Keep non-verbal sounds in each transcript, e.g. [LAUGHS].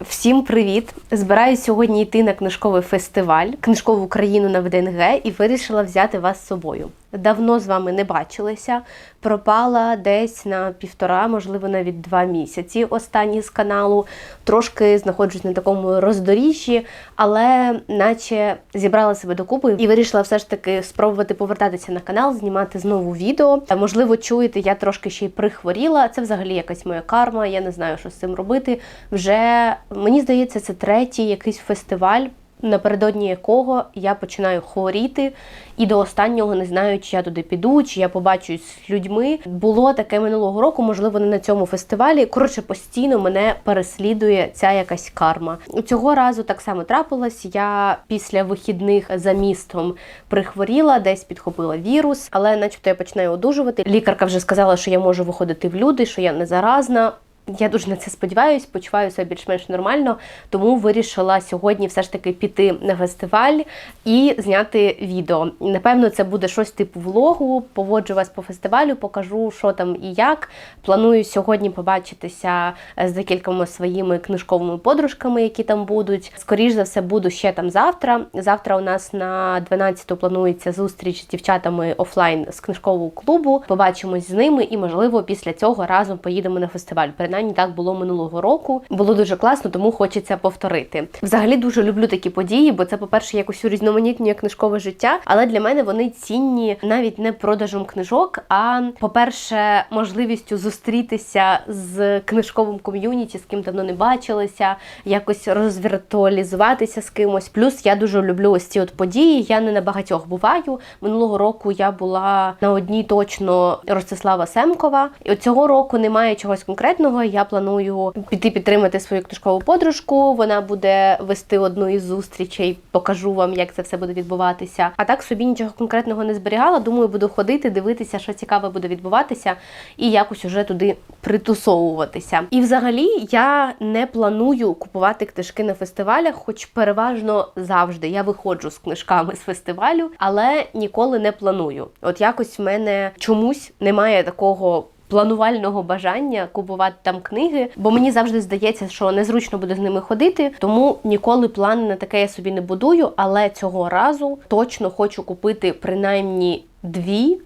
Всім привіт! Збираюсь сьогодні йти на книжковий фестиваль, книжкову країну на ВДНГ і вирішила взяти вас з собою. Давно з вами не бачилися. Пропала десь на півтора, можливо, навіть два місяці останні з каналу. Трошки знаходжусь на такому роздоріжжі, але наче зібрала себе докупи і вирішила все ж таки спробувати повертатися на канал, знімати знову відео. Можливо, чуєте, я трошки ще й прихворіла. Це взагалі якась моя карма. Я не знаю, що з цим робити. Вже мені здається, це третій якийсь фестиваль. Напередодні якого я починаю хворіти, і до останнього не знаю, чи я туди піду, чи я побачусь з людьми. Було таке минулого року, можливо, не на цьому фестивалі. Коротше, постійно мене переслідує ця якась карма. Цього разу так само трапилось. Я після вихідних за містом прихворіла, десь підхопила вірус, але, начебто, я починаю одужувати. Лікарка вже сказала, що я можу виходити в люди, що я не заразна. Я дуже на це сподіваюся, почуваюся більш-менш нормально, тому вирішила сьогодні все ж таки піти на фестиваль і зняти відео. Напевно, це буде щось типу влогу. Поводжу вас по фестивалю, покажу, що там і як. Планую сьогодні побачитися з декількома своїми книжковими подружками, які там будуть. Скоріш за все, буду ще там завтра. Завтра у нас на 12 планується зустріч з дівчатами офлайн з книжкового клубу. Побачимось з ними, і можливо після цього разом поїдемо на фестиваль принаймні так було минулого року. Було дуже класно, тому хочеться повторити. Взагалі дуже люблю такі події, бо це, по-перше, якось урізноманітнює книжкове життя. Але для мене вони цінні навіть не продажем книжок, а по-перше, можливістю зустрітися з книжковим ком'юніті, з ким давно не бачилися, якось розвіртуалізуватися з кимось. Плюс я дуже люблю ось ці от події. Я не на багатьох буваю. Минулого року я була на одній точно Ростислава Семкова, і цього року немає чогось конкретного я планую піти підтримати свою книжкову подружку. Вона буде вести одну із зустрічей, покажу вам, як це все буде відбуватися. А так собі нічого конкретного не зберігала. Думаю, буду ходити, дивитися, що цікаве буде відбуватися, і якось уже туди притусовуватися. І взагалі я не планую купувати книжки на фестивалях, хоч переважно завжди я виходжу з книжками з фестивалю, але ніколи не планую. От якось в мене чомусь немає такого планувального бажання купувати там книги, бо мені завжди здається, що незручно буде з ними ходити, тому ніколи плани на таке я собі не будую. Але цього разу точно хочу купити принаймні дві.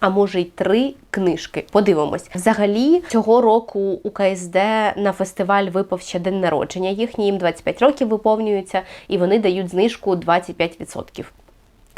А може й три книжки. Подивимось. Взагалі, цього року у КСД на фестиваль випав ще день народження. Їхній їм 25 років виповнюється, і вони дають знижку 25%.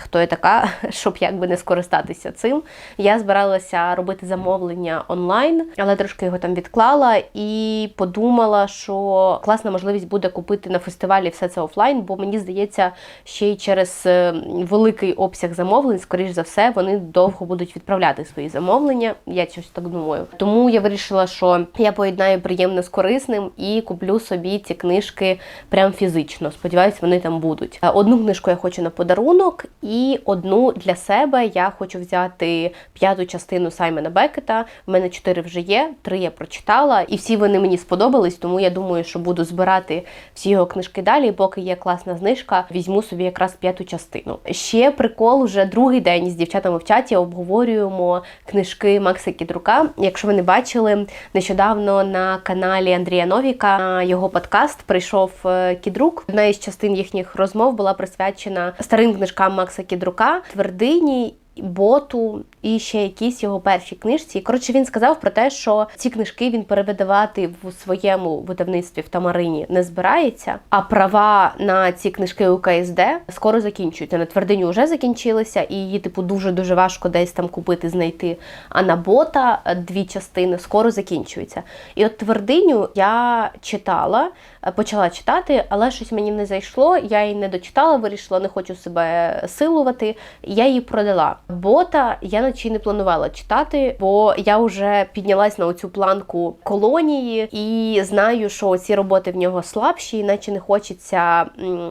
Хто я така, [LAUGHS] щоб якби не скористатися цим. Я збиралася робити замовлення онлайн, але трошки його там відклала і подумала, що класна можливість буде купити на фестивалі все це офлайн, бо мені здається, ще й через е, великий обсяг замовлень, скоріш за все, вони довго будуть відправляти свої замовлення. Я щось так думаю. Тому я вирішила, що я поєднаю приємне з корисним і куплю собі ці книжки прям фізично. Сподіваюсь, вони там будуть. Одну книжку я хочу на подарунок. І одну для себе я хочу взяти п'яту частину Саймона Бекета. У мене чотири вже є, три я прочитала, і всі вони мені сподобались, тому я думаю, що буду збирати всі його книжки далі. Поки є класна знижка, візьму собі якраз п'яту частину. Ще прикол, вже другий день з дівчатами в чаті обговорюємо книжки Макса Кідрука. Якщо ви не бачили, нещодавно на каналі Андрія Новіка його подкаст прийшов е, Кідрук. Одна із частин їхніх розмов була присвячена старим книжкам Макса Кідрука, твердині. Боту і ще якісь його перші книжці. Коротше, він сказав про те, що ці книжки він перевидавати в своєму видавництві в Тамарині не збирається. А права на ці книжки у КСД скоро закінчуються. На твердині вже закінчилися, і її, типу, дуже дуже важко десь там купити, знайти. А на бота дві частини скоро закінчуються. І от твердиню я читала, почала читати, але щось мені не зайшло. Я її не дочитала, вирішила, не хочу себе силувати. Я її продала. Бота я наче не планувала читати, бо я вже піднялась на оцю планку колонії і знаю, що ці роботи в нього слабші, іначе не хочеться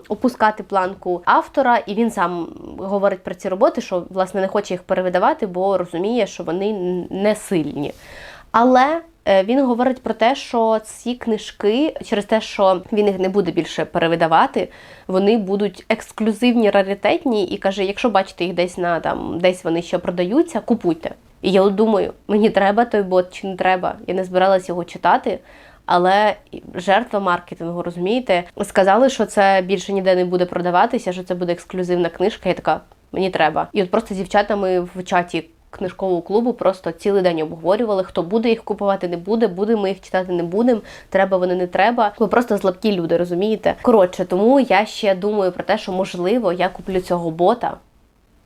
опускати планку автора. І він сам говорить про ці роботи, що власне не хоче їх перевидавати, бо розуміє, що вони не сильні. Але Е, він говорить про те, що ці книжки, через те, що він їх не буде більше перевидавати, вони будуть ексклюзивні, раритетні, і каже: якщо бачите їх десь на там, десь вони ще продаються, купуйте. І я думаю, мені треба той бот чи не треба. Я не збиралась його читати. але жертва маркетингу, розумієте? Сказали, що це більше ніде не буде продаватися, що це буде ексклюзивна книжка. Я така, мені треба. І от просто з дівчатами в чаті. Книжкового клубу просто цілий день обговорювали, хто буде їх купувати, не буде, будемо ми їх читати, не будемо. Треба вони не треба. Ви просто слабкі люди, розумієте? Коротше, тому я ще думаю про те, що можливо я куплю цього бота.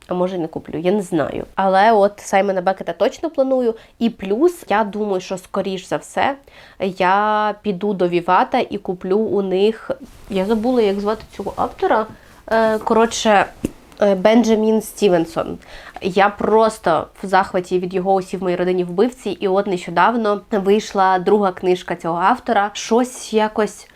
А може не куплю, я не знаю. Але от Саймона Бекета точно планую. І плюс я думаю, що скоріш за все я піду до Вівата і куплю у них. Я забула, як звати цього автора. Е, Коротше, Бенджамін Стівенсон. Я просто в захваті від його усі в моїй родині вбивці, і от нещодавно вийшла друга книжка цього автора. Щось якось.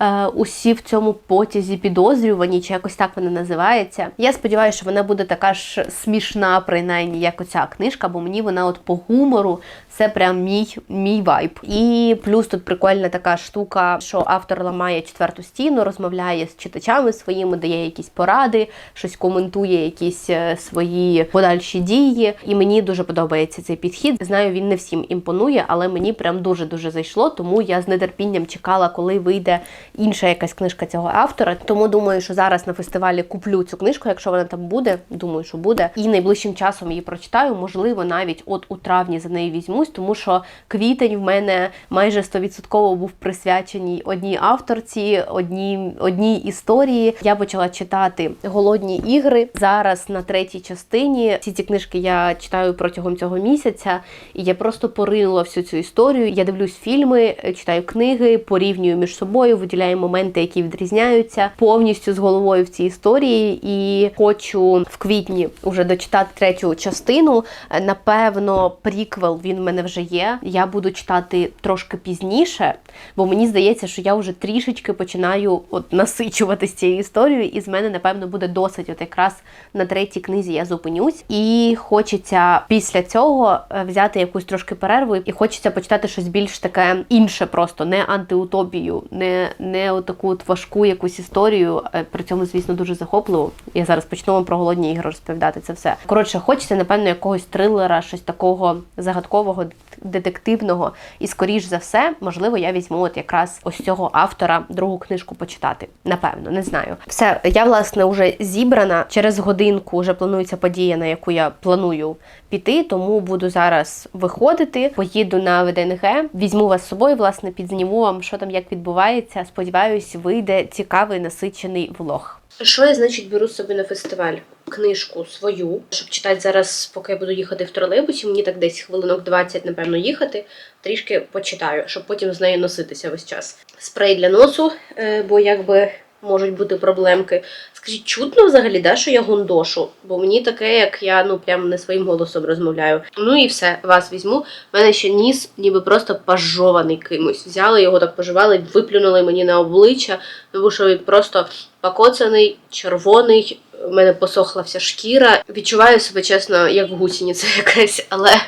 Е, Усі в цьому потязі підозрювані, чи якось так вона називається. Я сподіваюся, що вона буде така ж смішна, принаймні, як оця книжка, бо мені вона от по гумору це прям мій, мій вайб. І плюс тут прикольна така штука, що автор ламає четверту стіну, розмовляє з читачами своїми, дає якісь поради, щось коментує, якісь е, свої подальші дії. І мені дуже подобається цей підхід. Знаю, він не всім імпонує, але мені прям дуже дуже зайшло. Тому я з нетерпінням чекала, коли вийде інша якась книжка цього автора. Тому думаю, що зараз на фестивалі куплю цю книжку, якщо вона там буде. Думаю, що буде. І найближчим часом її прочитаю. Можливо, навіть от у травні за неї візьмусь, тому що квітень в мене майже 100% був присвячений одній авторці, одній, одній історії. Я почала читати голодні ігри зараз на третій частині. Всі ці книжки я читаю протягом цього місяця, і я просто поринула всю цю історію. Я дивлюсь фільми, читаю книги, порівнюю між собою, виділяю моменти, які відрізняються повністю з головою в цій історії. І хочу в квітні вже дочитати третю частину. Е, Напевно, приквел він в мене вже є. Я буду читати трошки пізніше, бо мені здається, що я вже трішечки починаю от насичуватись цією історією, і з мене напевно буде досить. От якраз на третій книзі я зупинюсь, і хочеться після цього е, взяти якусь трошки перерву, і хочеться почитати щось більш таке інше, просто не антиутопію, не, не отаку от важку якусь історію. е, При цьому, звісно, дуже захопливу. Я зараз почну вам про голодні ігри розповідати це все. Коротше, хочеться, напевно, якогось трилера, щось такого загадкового, детективного. І скоріш за все, можливо, я візьму от якраз ось цього автора другу книжку почитати. Напевно, не знаю. Все, я власне вже зібрана. Через годинку вже планується подія, на яку я планую піти, тому буду зараз виходити. Поїду на ВДНГ, візьму вас з собою, власне, підзніму вам, що там як відбувається. Сподіваюсь, вийде цікавий насичений влог. Що я, значить, беру з собі на фестиваль? Книжку свою, щоб читати зараз, поки я буду їхати в тролейбусі, мені так десь хвилинок 20, напевно, їхати. Трішки почитаю, щоб потім з нею носитися весь час. Спрей для носу, е, бо якби можуть бути проблемки. Скажіть, чутно взагалі, да, що я гундошу? Бо мені таке, як я ну прям не своїм голосом розмовляю. Ну і все, вас візьму. У мене ще ніс, ніби просто пожований кимось. Взяли його так поживали, виплюнули мені на обличчя, тому що він просто покоцаний, червоний. У мене посохла вся шкіра. Відчуваю себе чесно, як гусениця [LAUGHS] якась, але,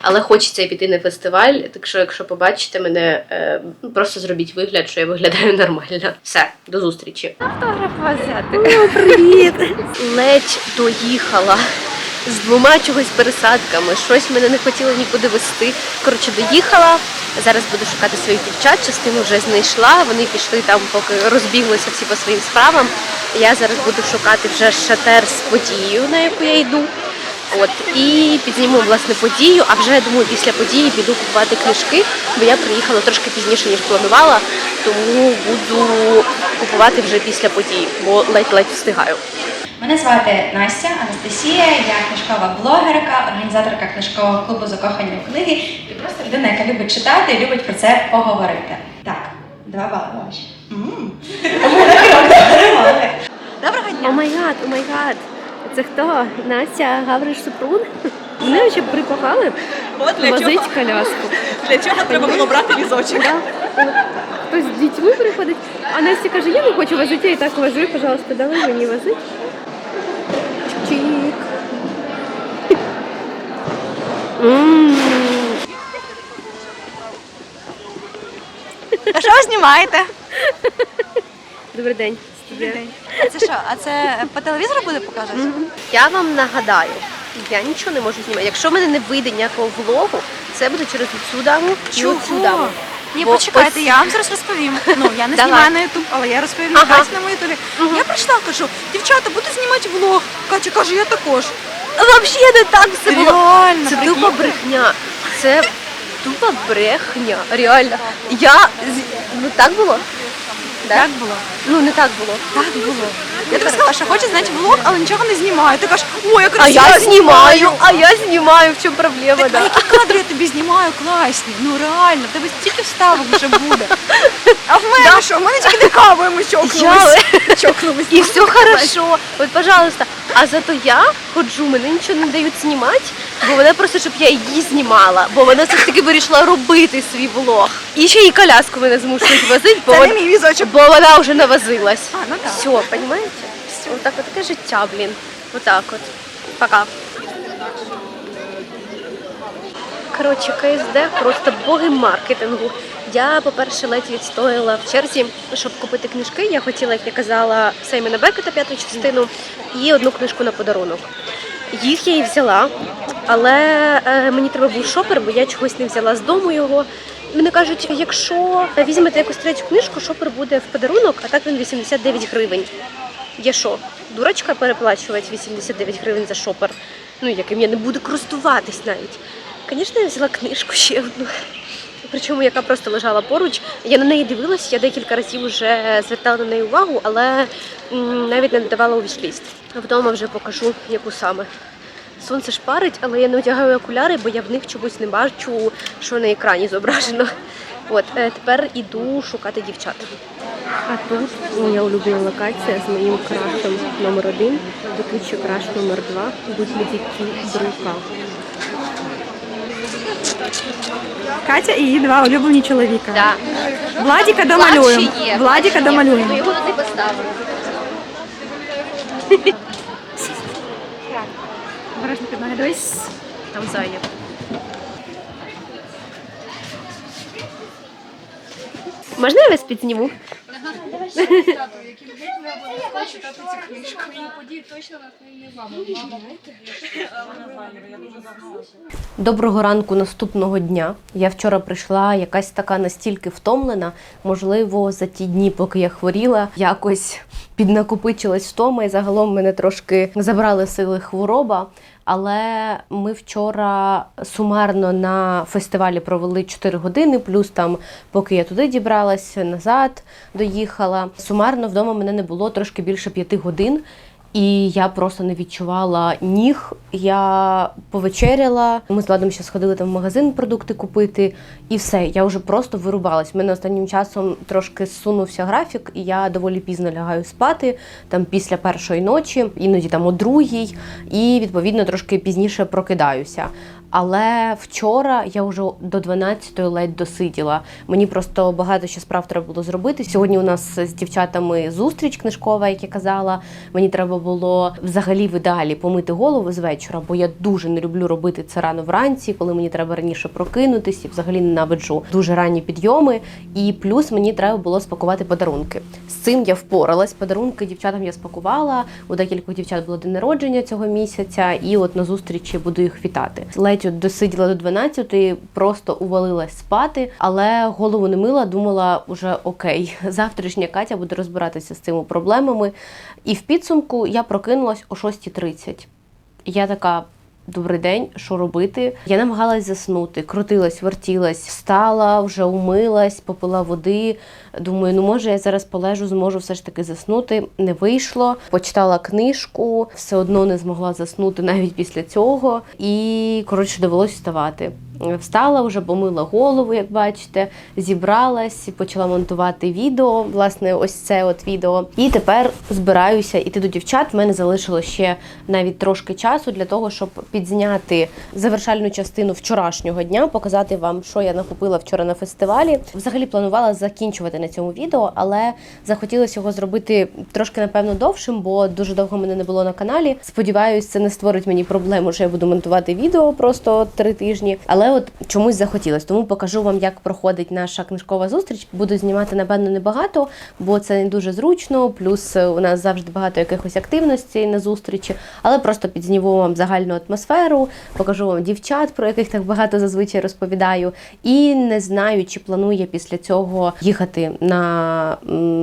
але хочеться піти на фестиваль. Так що, якщо побачите мене, е, просто зробіть вигляд, що я виглядаю нормально. Все, до зустрічі. Автограф взяти. О, привіт! Ледь доїхала з двома чогось пересадками. Щось мене не хотіло нікуди вести. Коротше, доїхала. Зараз буду шукати своїх дівчат. Частину вже знайшла. Вони пішли там, поки розбіглися всі по своїм справам. Я зараз буду шукати вже шатер з подією, на яку я йду. От і підзніму власне подію. А вже я думаю, після події піду купувати книжки, бо я приїхала трошки пізніше ніж планувала, тому буду купувати вже після події, бо ледь-ледь встигаю. Мене звати Настя Анастасія, я книжкова блогерка, організаторка книжкового клубу закохані у книги і просто людина, яка любить читати і любить про це поговорити. Так, два бали ваші. Доброго О дня! май гад, о май гад. Це хто? Настя Гавриш Супрун? Вони ще припахали возить коляску. для чого треба було брати візочок. Хтось з дітьми приходить, а Настя каже, я не хочу возити, я і так вожу, пожалуйста, давай мені возить. Чик. М. А що ви знімаєте? Добрий день. Студія. А це що? А це по телевізору буде показувати? Я вам нагадаю, я нічого не можу знімати. Якщо в мене не вийде ніякого влогу, це буде через цю даму і Чого? оцю даму. Ні, Бо почекайте, ось- я вам зараз розповім. Ну, я не Давай. знімаю на Ютуб, але я розповім на Ага. На ютубі. Я прийшла, кажу, дівчата, буду знімати влог. Катя каже, я також. Взагалі не так все було. Реально, Це прикинь. тупа брехня. Це тупа брехня. Реально. Я з- ну так було? Да? Так було. Ну не так було. Так було. Я тобі сказала, що хочу зняти влог, але нічого не знімаю. Ти кажеш, ой, як А я знімаю, а я знімаю. В чому проблема? Так, а Да? які кадри я тобі знімаю класні? Ну реально, в тебе стільки вставок вже буде. А в мене що? В мене тільки не кавою ми чокнулись. Чокнулись. І все хорошо. От, пожалуйста. А зато я ходжу, мене нічого не дають знімати, бо вона просто, щоб я її знімала, бо вона все ж таки вирішила робити свій влог. І ще і коляску мене змушують возити, бо, Це не вон- мій візочок. бо вона вже навозилась. А, ну так. Все, понимаете? Все, вот так таке життя, блін. Вот так от. Пока. Коротше, КСД просто боги маркетингу. Я, по-перше, ледь відстояла в черзі, щоб купити книжки. Я хотіла, як я казала, Сеймена Бекета п'яту частину і одну книжку на подарунок. Їх я і взяла, але е, мені треба був шопер, бо я чогось не взяла з дому його. Мені кажуть, якщо візьмете якусь третю книжку, шопер буде в подарунок, а так він 89 гривень. Я що, дурочка переплачувати 89 гривень за шопер, ну яким я не буду користуватись навіть. Звісно, я взяла книжку ще одну. Причому яка просто лежала поруч. Я на неї дивилась, я декілька разів вже звертала на неї увагу, але навіть не додавала у вішліст. Вдома вже покажу, яку саме. Сонце ж парить, але я не одягаю окуляри, бо я в них чогось не бачу, що на екрані зображено. От е, тепер іду шукати дівчат. А тут моя улюблена локація з моїм крашем номер один, до краш номер два, будь медики друга. Катя і її два улюблені чоловіка. Да. Владіка домалюємо. є, Владіка є. домалюємо. Ну, Його поставили. Обережно під ноги, дивись. Там зайняв. Можна я вас підзніму? Доброго ранку наступного дня. Я вчора прийшла якась така настільки втомлена. Можливо, за ті дні, поки я хворіла, якось піднакопичилась втома, і загалом мене трошки забрали сили хвороба. Але ми вчора сумарно на фестивалі провели 4 години, плюс там, поки я туди дібралася, назад доїхала. Сумарно вдома мене не було трошки більше п'яти годин. І я просто не відчувала ніг. Я повечеряла. Ми з Владом ще сходили там в магазин продукти купити, і все. Я вже просто вирубалась. У мене останнім часом трошки зсунувся графік, і я доволі пізно лягаю спати, там після першої ночі, іноді там о другій, і відповідно трошки пізніше прокидаюся. Але вчора я вже до 12-ї ледь досиділа. Мені просто багато ще справ треба було зробити. Сьогодні у нас з дівчатами зустріч книжкова, як я казала. Мені треба було взагалі в ідеалі помити голову з вечора, бо я дуже не люблю робити це рано вранці, коли мені треба раніше прокинутись і взагалі ненавиджу дуже ранні підйоми. І плюс мені треба було спакувати подарунки. З цим я впоралась. Подарунки дівчатам я спакувала. У декількох дівчат було день народження цього місяця, і от на зустрічі буду їх вітати. Ледь досиділа до 12-ї, просто увалилась спати, але голову не мила, думала, уже окей, [LAUGHS] завтрашня Катя буде розбиратися з цими проблемами. І в підсумку я прокинулась о 6.30. Я така. Добрий день, що робити? Я намагалась заснути, крутилась, вертілась, встала, вже умилась, попила води. Думаю, ну може я зараз полежу, зможу все ж таки заснути. Не вийшло. Почитала книжку, все одно не змогла заснути навіть після цього. І коротше довелось вставати. Встала вже, помила голову, як бачите, зібралась, почала монтувати відео. Власне, ось це от відео. І тепер збираюся іти до дівчат. У мене залишило ще навіть трошки часу для того, щоб підзняти завершальну частину вчорашнього дня, показати вам, що я накупила вчора на фестивалі. Взагалі планувала закінчувати на цьому відео, але захотілося його зробити трошки, напевно, довшим, бо дуже довго мене не було на каналі. Сподіваюсь, це не створить мені проблему, що я буду монтувати відео просто три тижні. Але От чомусь захотілося. Тому покажу вам, як проходить наша книжкова зустріч. Буду знімати, напевно, небагато, бо це не дуже зручно. Плюс е, у нас завжди багато якихось активностей на зустрічі, але просто підзніму вам загальну атмосферу, покажу вам дівчат, про яких так багато зазвичай розповідаю. І не знаю, чи планує після цього їхати на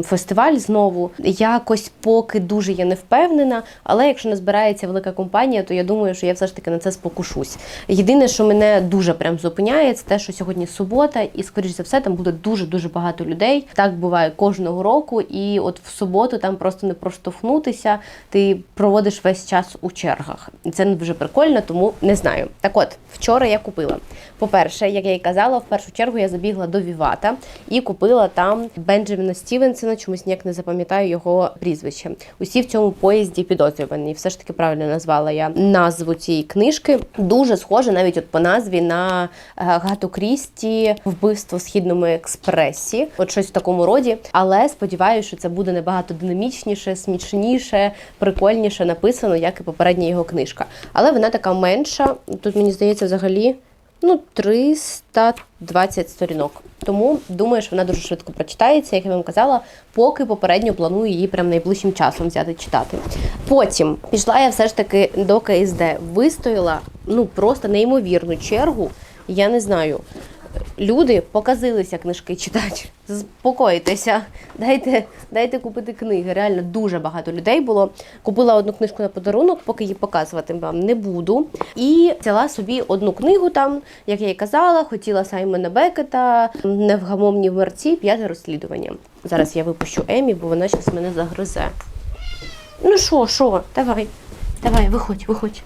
фестиваль знову. Якось поки дуже я не впевнена, але якщо не збирається велика компанія, то я думаю, що я все ж таки на це спокушусь. Єдине, що мене дуже прям зупиняє, це те, що сьогодні субота, і скоріш за все там буде дуже дуже багато людей. Так буває кожного року, і от в суботу там просто не проштовхнутися. Ти проводиш весь час у чергах. І це не дуже прикольно, тому не знаю. Так от, вчора я купила. По-перше, як я і казала, в першу чергу я забігла до Вівата і купила там Бенджаміна Стівенсона, чомусь ніяк не запам'ятаю його прізвище. Усі в цьому поїзді підозрювані. Все ж таки правильно назвала я назву цієї книжки. Дуже схоже навіть от по назві на е, Гату Крісті Вбивство в східному експресі. От щось в такому роді. Але сподіваюся, що це буде набагато динамічніше, смішніше, прикольніше написано, як і попередня його книжка. Але вона така менша. Тут мені здається, взагалі. Ну, 320 сторінок. Тому думаю, що вона дуже швидко прочитається, як я вам казала, поки попередньо планую її прям найближчим часом взяти читати. Потім пішла я все ж таки до КСД, вистояла ну просто неймовірну чергу. Я не знаю. Люди показилися книжки читати. Заспокойтеся, дайте, дайте купити книги. Реально дуже багато людей було. Купила одну книжку на подарунок, поки її показувати вам не буду. І взяла собі одну книгу там, як я і казала, хотіла Саймона Бекета, невгамовні мерці, п'яте розслідування. Зараз я випущу Емі, бо вона зараз мене загризе. Ну що, що, давай, давай, виходь, виходь.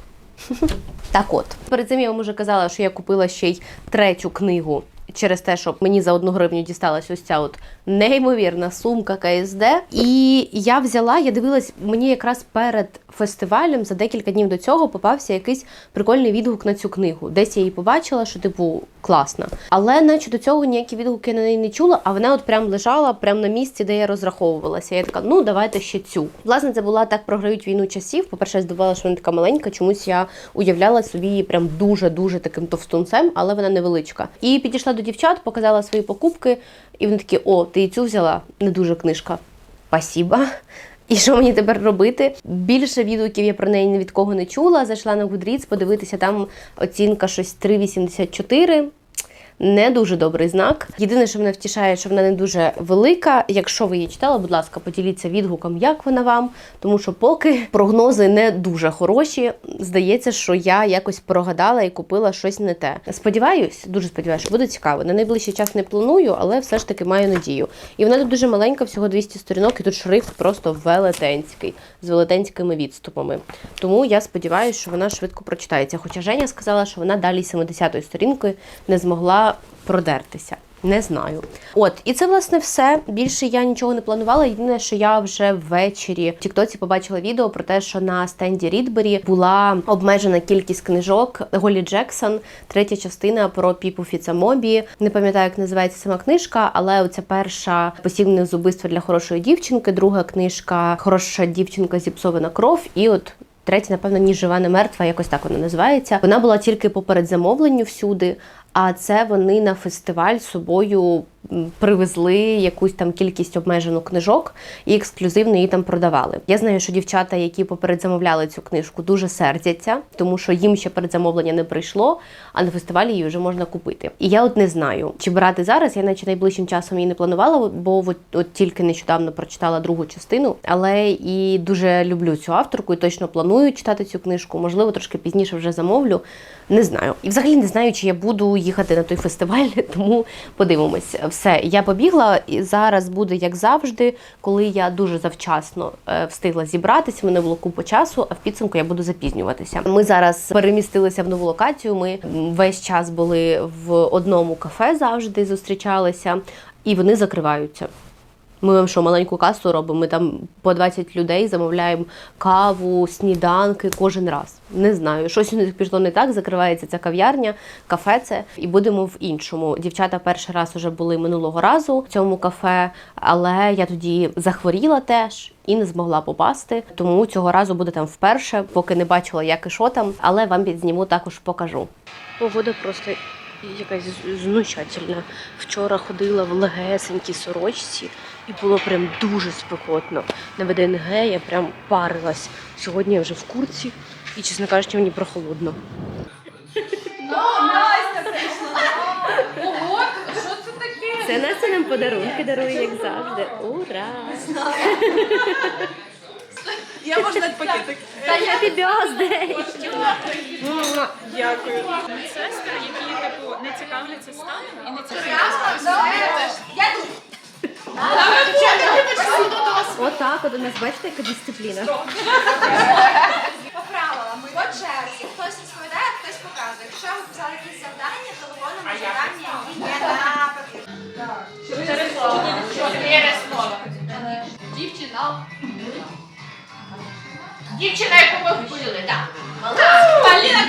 Так от, перед цим я вам уже казала, що я купила ще й третю книгу через те, що мені за одну гривню дісталась ось ця от неймовірна сумка КСД. І я взяла, я дивилась, мені якраз перед фестивалем за декілька днів до цього попався якийсь прикольний відгук на цю книгу. Десь я її побачила, що типу класна. Але наче до цього ніякі відгуки на неї не чула, а вона от прям лежала прям на місці, де я розраховувалася. Я така, ну давайте ще цю. Власне, це була так програють війну часів. По-перше, я здивувала, що вона така маленька. Чомусь я уявляла собі її прям дуже-дуже таким товстунцем, але вона невеличка. І підійшла до дівчат, показала свої покупки, і вони такі: о, ти і цю взяла? Не дуже книжка. Спасіба. І що мені тепер робити? Більше відгуків я про неї ні від кого не чула. Зайшла на Goodreads, подивитися, там оцінка щось 3,84. Не дуже добрий знак. Єдине, що мене втішає, що вона не дуже велика. Якщо ви її читали, будь ласка, поділіться відгуком, як вона вам. Тому що поки [LAUGHS] прогнози не дуже хороші, здається, що я якось прогадала і купила щось не те. Сподіваюсь, дуже сподіваюся, що буде цікаво. На найближчий час не планую, але все ж таки маю надію. І вона тут дуже маленька, всього 200 сторінок, і тут шрифт просто велетенський, з велетенськими відступами. Тому я сподіваюся, що вона швидко прочитається. Хоча Женя сказала, що вона далі 70-ї сторінки не змогла продертися. Не знаю. От, і це власне все. Більше я нічого не планувала. Єдине, що я вже ввечері в Тіктоці побачила відео про те, що на стенді Рідбері була обмежена кількість книжок Голі Джексон, третя частина про Піпу Фіцамобі. Не пам'ятаю, як називається сама книжка, але оця перша посібне з убивства для хорошої дівчинки, друга книжка Хороша дівчинка зіпсована кров. І от Третя, напевно, ні жива, не мертва, якось так вона називається. Вона була тільки по передзамовленню всюди, а це вони на фестиваль з собою привезли якусь там кількість обмежену книжок і ексклюзивно її там продавали. Я знаю, що дівчата, які попередзамовляли цю книжку, дуже сердяться, тому що їм ще передзамовлення не прийшло, а на фестивалі її вже можна купити. І я от не знаю, чи брати зараз. Я наче найближчим часом її не планувала, бо от, от тільки нещодавно прочитала другу частину, але і дуже люблю цю авторку і точно планую читати цю книжку. Можливо, трошки пізніше вже замовлю. Не знаю. І взагалі не знаю, чи я буду їхати на той фестиваль, [LAUGHS] тому подивимось. Все, я побігла, і зараз буде як завжди, коли я дуже завчасно е, встигла зібратися. мене було купа часу, а в підсумку я буду запізнюватися. Ми зараз перемістилися в нову локацію. Ми весь час були в одному кафе завжди зустрічалися, і вони закриваються. Ми вам що, маленьку касу робимо, ми там по 20 людей замовляємо каву, сніданки кожен раз. Не знаю, щось у них пішло не так, закривається ця кав'ярня, кафе це, і будемо в іншому. Дівчата перший раз вже були минулого разу в цьому кафе, але я тоді захворіла теж і не змогла попасти. Тому цього разу буде там вперше, поки не бачила, як і що там, але вам підзніму також покажу. Погода просто якась знущательна. Вчора ходила в легесенькій сорочці і було прям дуже спекотно. На ВДНГ я прям парилась. Сьогодні я вже в курці і, чесно кажучи, мені прохолодно. Що це таке? Це Настя нам подарунки дарує, як завжди. Ура! Я можу дати пакетик. Happy birthday! Дякую. Сестри, які типу не цікавляться станом і не цікавляться. Отак, от у нас бачите, яка дисципліна. По правилам, ми по черзі. Хтось розповідає, хтось показує. Якщо ви взяли якісь завдання, то виконуємо завдання, і є на папір. Чотири слова. Дівчина. Дівчина, яку ми вбили, так. Поліна?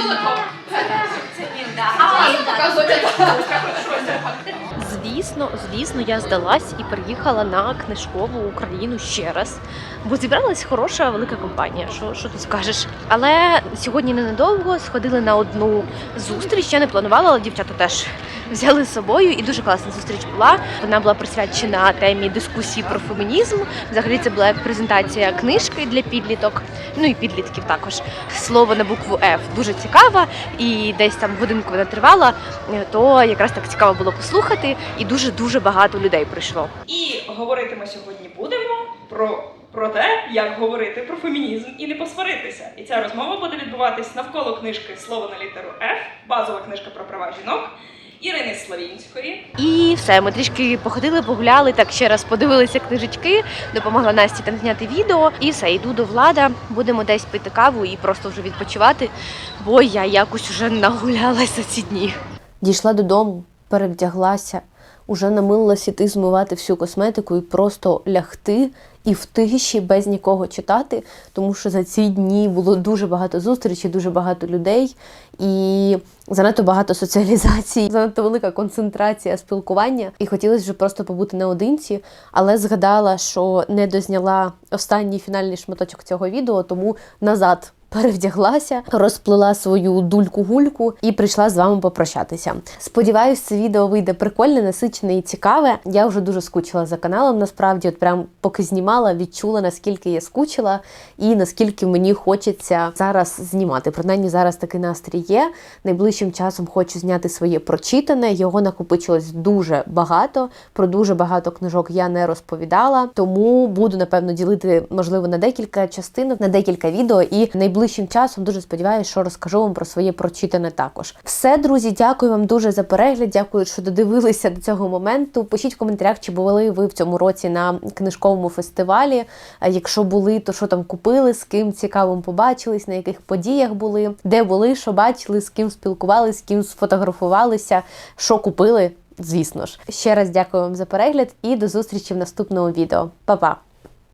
Звісно, звісно, я здалась і приїхала на книжкову Україну ще раз. Бо зібралась хороша велика компанія. Що, що тут скажеш? Але сьогодні ненадовго сходили на одну зустріч. Я не планувала, але дівчата теж взяли з собою. І дуже класна зустріч була. Вона була присвячена темі дискусії про фемінізм. Взагалі це була презентація книжки для підліток, ну і підлітків також. Слово на букву F дуже цікава, і десь там годинку вона тривала. То якраз так цікаво було послухати, і дуже дуже багато людей прийшло. І говорити ми сьогодні будемо про, про те, як говорити про фемінізм і не посваритися. І ця розмова буде відбуватись навколо книжки Слово на літеру F, базова книжка про права жінок Ірини Славінської. І все, ми трішки походили, погуляли, так ще раз подивилися книжечки, допомогла Насті там зняти відео. І все, йду до влада. Будемо десь пити каву і просто вже відпочивати, бо я якось вже нагулялася ці дні. Дійшла додому, перевдяглася, уже намилилась іти змивати всю косметику і просто лягти і в тиші без нікого читати, тому що за ці дні було дуже багато зустрічей, дуже багато людей і занадто багато соціалізації, [LAUGHS] занадто велика концентрація спілкування. І хотілося вже просто побути наодинці, але згадала, що не дозняла останній фінальний шматочок цього відео, тому назад перевдяглася, розплила свою дульку-гульку і прийшла з вами попрощатися. Сподіваюсь, це відео вийде прикольне, насичене і цікаве. Я вже дуже скучила за каналом. Насправді, от прям поки знімала, відчула наскільки я скучила і наскільки мені хочеться зараз знімати. Принаймні зараз такий настрій є. Найближчим часом хочу зняти своє прочитане. Його накопичилось дуже багато. Про дуже багато книжок я не розповідала, тому буду напевно ділити можливо на декілька частинок, на декілька відео. І найближчим часом дуже сподіваюся, що розкажу вам про своє прочитане також. Все, друзі, дякую вам дуже за перегляд. Дякую, що додивилися до цього моменту. Пишіть в коментарях, чи були ви в цьому році на книжковому фестивалі. Якщо були, то що там купили, з ким цікавим побачились, на яких подіях були, де були, що бачили, з ким спілкувалися, з ким сфотографувалися, що купили. Звісно ж, ще раз дякую вам за перегляд і до зустрічі в наступному відео. Па-па!